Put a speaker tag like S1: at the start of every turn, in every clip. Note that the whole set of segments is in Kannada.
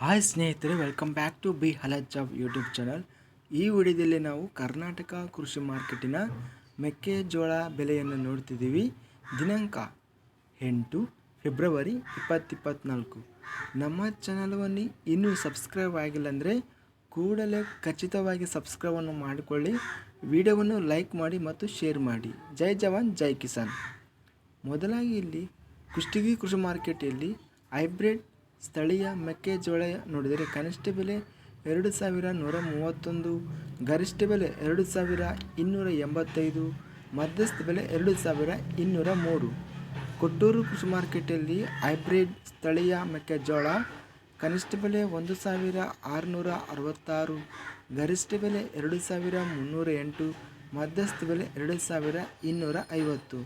S1: ಹಾಯ್ ಸ್ನೇಹಿತರೆ ವೆಲ್ಕಮ್ ಬ್ಯಾಕ್ ಟು ಬಿ ಹಲಜ್ ಜಾಬ್ ಯೂಟ್ಯೂಬ್ ಚಾನಲ್ ಈ ವಿಡಿಯೋದಲ್ಲಿ ನಾವು ಕರ್ನಾಟಕ ಕೃಷಿ ಮಾರ್ಕೆಟಿನ ಮೆಕ್ಕೆಜೋಳ ಬೆಲೆಯನ್ನು ನೋಡ್ತಿದ್ದೀವಿ. ದಿನಾಂಕ ಎಂಟು ಫೆಬ್ರವರಿ ಇಪ್ಪತ್ತಿಪ್ಪತ್ನಾಲ್ಕು. ನಮ್ಮ ಚಾನಲನ್ನು ಇನ್ನೂ ಸಬ್ಸ್ಕ್ರೈಬ್ ಆಗಿಲ್ಲ ಅಂದರೆ ಕೂಡಲೇ ಖಚಿತವಾಗಿ ಸಬ್ಸ್ಕ್ರೈಬನ್ನು ಮಾಡಿಕೊಳ್ಳಿ. ವಿಡಿಯೋವನ್ನು ಲೈಕ್ ಮಾಡಿ ಮತ್ತು ಶೇರ್ ಮಾಡಿ. ಜೈ ಜವಾನ್, ಜೈ ಕಿಸಾನ್. ಮೊದಲಾಗಿ ಇಲ್ಲಿ ಕುಷ್ಟಗಿ ಕೃಷಿ ಮಾರ್ಕೆಟಲ್ಲಿ ಹೈಬ್ರಿಡ್ ಸ್ಥಳೀಯ ಮೆಕ್ಕೆಜೋಳ ನೋಡಿದರೆ ಕನಿಷ್ಠ ಬೆಲೆ ಎರಡು ಸಾವಿರ ನೂರ ಮೂವತ್ತೊಂದು, ಗರಿಷ್ಠ ಬೆಲೆ ಎರಡು ಸಾವಿರ ಇನ್ನೂರ ಎಂಬತ್ತೈದು, ಮಧ್ಯಸ್ಥ ಬೆಲೆ ಎರಡು ಸಾವಿರ ಇನ್ನೂರ ಮೂರು. ಕೊಟ್ಟೂರು ಕೃಷಿ ಮಾರ್ಕೆಟಲ್ಲಿ ಹೈಬ್ರಿಡ್ ಸ್ಥಳೀಯ ಮೆಕ್ಕೆಜೋಳ ಕನಿಷ್ಠ ಬೆಲೆ ಒಂದು ಸಾವಿರ ಆರುನೂರ ಅರವತ್ತಾರು, ಗರಿಷ್ಠ ಬೆಲೆ ಎರಡು ಸಾವಿರ ಮುನ್ನೂರ ಎಂಟು, ಮಧ್ಯಸ್ಥ ಬೆಲೆ ಎರಡು ಸಾವಿರ ಇನ್ನೂರ ಐವತ್ತು.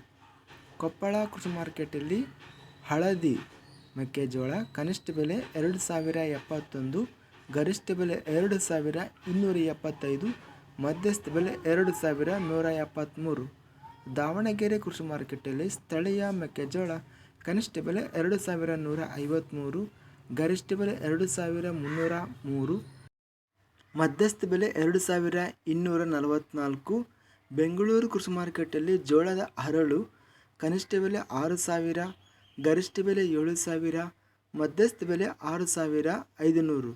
S1: ಕೊಪ್ಪಳ ಕೃಷಿ ಮಾರ್ಕೆಟಲ್ಲಿ ಹಳದಿ ಮೆಕ್ಕೆಜೋಳ, ಕನಿಷ್ಠ ಬೆಲೆ ಎರಡು ಸಾವಿರ ಎಪ್ಪತ್ತೊಂದು, ಗರಿಷ್ಠ ಬೆಲೆ ಎರಡು ಸಾವಿರ ಇನ್ನೂರ ಎಪ್ಪತ್ತೈದು, ಮಧ್ಯಸ್ಥ ಬೆಲೆ ಎರಡು ಸಾವಿರ ನೂರ ಎಪ್ಪತ್ತ್ಮೂರು ದಾವಣಗೆರೆ ಕೃಷಿ ಮಾರುಕಟ್ಟೆಯಲ್ಲಿ ಸ್ಥಳೀಯ ಮೆಕ್ಕೆಜೋಳ, ಕನಿಷ್ಠ ಬೆಲೆ ಎರಡು ಸಾವಿರ ನೂರ ಐವತ್ತ್ಮೂರು ಗರಿಷ್ಠ ಬೆಲೆ ಎರಡು ಸಾವಿರ ಮುನ್ನೂರ ಮೂರು, ಮಧ್ಯಸ್ಥ ಬೆಲೆ ಎರಡು ಸಾವಿರ ಇನ್ನೂರ ನಲವತ್ತ್ನಾಲ್ಕು ಬೆಂಗಳೂರು ಕೃಷಿ ಮಾರುಕಟ್ಟೆಯಲ್ಲಿ ಜೋಳದ ಹರಳು, ಕನಿಷ್ಠ ಬೆಲೆ ಆರು ಸಾವಿರ ಗರಿಷ್ಠ ಬೆಲೆ ಏಳು ಸಾವಿರ, ಮಧ್ಯಸ್ಥ ಬೆಲೆ ಆರು ಸಾವಿರ ಐದುನೂರು.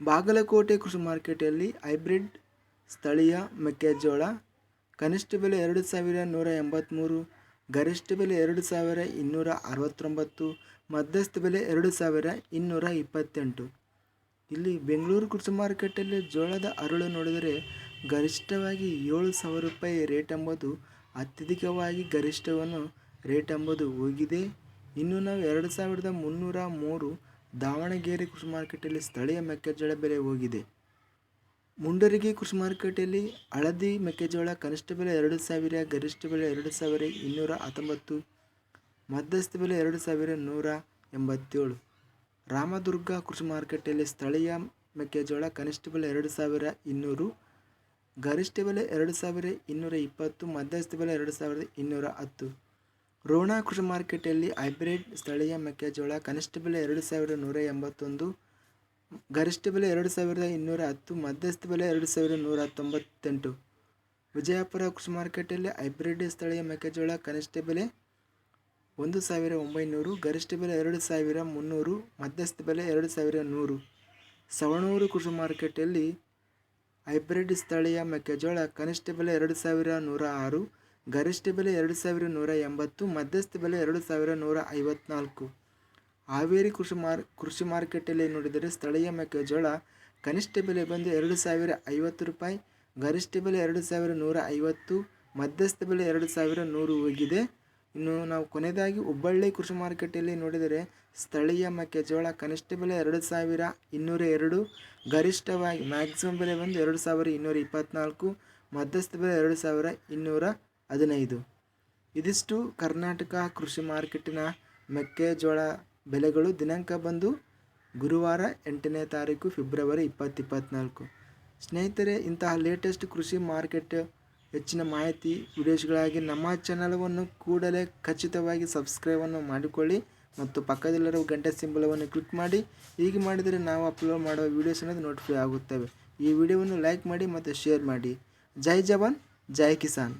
S1: ಬಾಗಲಕೋಟೆ ಕೃಷಿ ಮಾರ್ಕೆಟಲ್ಲಿ ಹೈಬ್ರಿಡ್ ಸ್ಥಳೀಯ ಮೆಕ್ಕೆಜೋಳ, ಕನಿಷ್ಠ ಬೆಲೆ ಎರಡು ಸಾವಿರ ನೂರ ಎಂಬತ್ತ್ಮೂರು ಗರಿಷ್ಠ ಬೆಲೆ ಎರಡು ಸಾವಿರ ಇನ್ನೂರ ಅರವತ್ತೊಂಬತ್ತು, ಮಧ್ಯಸ್ಥ ಬೆಲೆ ಎರಡು ಸಾವಿರ ಇನ್ನೂರ ಇಪ್ಪತ್ತೆಂಟು. ಇಲ್ಲಿ ಬೆಂಗಳೂರು ಕೃಷಿ ಮಾರ್ಕೆಟಲ್ಲಿ ಜೋಳದ ಅರಳು ನೋಡಿದರೆ ಗರಿಷ್ಠವಾಗಿ ಏಳು ಸಾವಿರ ರೂಪಾಯಿ ರೇಟ್ ಎಂಬುದು ಅತ್ಯಧಿಕವಾಗಿ ಗರಿಷ್ಠವನ್ನು ರೇಟ್ ಎಂಬುದು ಹೋಗಿದೆ. ಇನ್ನು ನಾವು ಎರಡು ಸಾವಿರದ ಮುನ್ನೂರ ಮೂರು ದಾವಣಗೆರೆ ಕೃಷಿ ಮಾರ್ಕೆಟಲ್ಲಿ ಸ್ಥಳೀಯ ಮೆಕ್ಕೆಜೋಳ ಬೆಲೆ ಹೋಗಿದೆ. ಮುಂಡರಗಿ ಕೃಷಿ ಮಾರುಕಟ್ಟೆಯಲ್ಲಿ ಹಳದಿ ಮೆಕ್ಕೆಜೋಳ ಕನಿಷ್ಠ ಬೆಲೆ ಎರಡು ಸಾವಿರ, ಗರಿಷ್ಠ ಬೆಲೆ ಎರಡು ಸಾವಿರ ಇನ್ನೂರ ಹತ್ತೊಂಬತ್ತು, ಮಧ್ಯಸ್ಥ ಬೆಲೆ ಎರಡು ಸಾವಿರ ನೂರ ಎಂಬತ್ತೇಳು. ರಾಮದುರ್ಗ ಕೃಷಿ ಮಾರುಕಟ್ಟೆಯಲ್ಲಿ ಸ್ಥಳೀಯ ಮೆಕ್ಕೆಜೋಳ ಕನಿಷ್ಠ ಬೆಲೆ ಎರಡು ಸಾವಿರ ಇನ್ನೂರು, ಗರಿಷ್ಠ ಬೆಲೆ ಎರಡು ಸಾವಿರ ಇನ್ನೂರ ಇಪ್ಪತ್ತು, ಮಧ್ಯಸ್ಥ ಬೆಲೆ ಎರಡು ಸಾವಿರದ ಇನ್ನೂರ ಹತ್ತು. ರೋಣ ಕೃಷಿ ಮಾರ್ಕೆಟಲ್ಲಿ ಹೈಬ್ರಿಡ್ ಸ್ಥಳೀಯ ಮೆಕ್ಕೆಜೋಳ ಕನಿಷ್ಠ ಬೆಲೆ ಎರಡು ಸಾವಿರ ನೂರ ಎಂಬತ್ತೊಂದು, ಗರಿಷ್ಠ ಬೆಲೆ ಎರಡು ಸಾವಿರದ ಇನ್ನೂರ ಹತ್ತು, ಮಧ್ಯಸ್ಥ ಬೆಲೆ ಎರಡು ಸಾವಿರದ ನೂರ ತೊಂಬತ್ತೆಂಟು. ವಿಜಯಪುರ ಕೃಷಿ ಮಾರ್ಕೆಟಲ್ಲಿ ಹೈಬ್ರಿಡ್ ಸ್ಥಳೀಯ ಮೆಕ್ಕೆಜೋಳ ಕನಿಷ್ಠ ಬೆಲೆ ಒಂದು ಸಾವಿರ ಒಂಬೈನೂರು, ಗರಿಷ್ಠ ಬೆಲೆ ಎರಡು ಸಾವಿರ ಮುನ್ನೂರು, ಮಧ್ಯಸ್ಥ ಬೆಲೆ ಎರಡು ಸಾವಿರ ನೂರು. ಸವಣೂರು ಕೃಷಿ ಮಾರ್ಕೆಟಲ್ಲಿ ಹೈಬ್ರಿಡ್ ಸ್ಥಳೀಯ ಮೆಕ್ಕೆಜೋಳ ಕನಿಷ್ಠ ಬೆಲೆ ಎರಡು ಸಾವಿರ ನೂರ ಆರು ಗರಿಷ್ಠ ಬೆಲೆ ಎರಡು ಸಾವಿರ ನೂರ ಎಂಬತ್ತು, ಮಧ್ಯಸ್ಥ ಬೆಲೆ ಎರಡು ಸಾವಿರ ನೂರ ಐವತ್ನಾಲ್ಕು. ಹಾವೇರಿ ಕೃಷಿ ಮಾರ್, ಕೃಷಿ ಮಾರುಕಟ್ಟೆಯಲ್ಲಿ ನೋಡಿದರೆ ಸ್ಥಳೀಯ ಮೆಕ್ಕೆಜೋಳ ಕನಿಷ್ಠ ಬೆಲೆ ಬಂದು ಎರಡು ಸಾವಿರ ಐವತ್ತು ರೂಪಾಯಿ, ಗರಿಷ್ಠ ಬೆಲೆ ಎರಡು ಸಾವಿರ ನೂರ ಐವತ್ತು, ಮಧ್ಯಸ್ಥ ಬೆಲೆ ಎರಡು ಸಾವಿರ ನೂರು ಹೋಗಿದೆ. ಇನ್ನು ನಾವು ಕೊನೆಯದಾಗಿ ಹುಬ್ಬಳ್ಳಿ ಕೃಷಿ ಮಾರುಕಟ್ಟೆಯಲ್ಲಿ ನೋಡಿದರೆ ಸ್ಥಳೀಯ ಮೆಕ್ಕೆಜೋಳ ಕನಿಷ್ಠ ಬೆಲೆ ಎರಡು ಸಾವಿರ ಇನ್ನೂರ ಎರಡು, ಗರಿಷ್ಠವಾಗಿ ಮ್ಯಾಕ್ಸಿಮಮ್ ಬೆಲೆ ಬಂದು ಎರಡು ಸಾವಿರ ಇನ್ನೂರ ಇಪ್ಪತ್ತ್ನಾಲ್ಕು ಮಧ್ಯಸ್ಥ ಬೆಲೆ ಎರಡು ಸಾವಿರ ಇನ್ನೂರ ಹದಿನೈದು. ಇದಿಷ್ಟು ಕರ್ನಾಟಕ ಕೃಷಿ ಮಾರ್ಕೆಟಿನ ಮೆಕ್ಕೆಜೋಳ ಬೆಲೆಗಳು ದಿನಾಂಕ ಬಂದು ಗುರುವಾರ ಎಂಟನೇ ತಾರೀಕು ಫೆಬ್ರವರಿ ಇಪ್ಪತ್ತಿಪ್ಪತ್ನಾಲ್ಕು. ಸ್ನೇಹಿತರೆ, ಇಂತಹ ಲೇಟೆಸ್ಟ್ ಕೃಷಿ ಮಾರ್ಕೆಟ್ ಹೆಚ್ಚಿನ ಮಾಹಿತಿ ವಿಡಿಯೋಸ್ಗಳಾಗಿ ನಮ್ಮ ಚಾನಲವನ್ನು ಕೂಡಲೇ ಖಚಿತವಾಗಿ ಸಬ್ಸ್ಕ್ರೈಬನ್ನು ಮಾಡಿಕೊಳ್ಳಿ ಮತ್ತು ಪಕ್ಕದಲ್ಲಿರುವ ಗಂಟೆ ಸಿಂಬಲವನ್ನು ಕ್ಲಿಕ್ ಮಾಡಿ. ಹೀಗೆ ಮಾಡಿದರೆ ನಾವು ಅಪ್ಲೋಡ್ ಮಾಡುವ ವೀಡಿಯೋಸ್ ಅನ್ನೋದು ನೋಟಿಫೈ ಆಗುತ್ತವೆ. ಈ ವಿಡಿಯೋವನ್ನು ಲೈಕ್ ಮಾಡಿ ಮತ್ತು ಶೇರ್ ಮಾಡಿ. ಜೈ ಜವಾನ್, ಜೈ ಕಿಸಾನ್.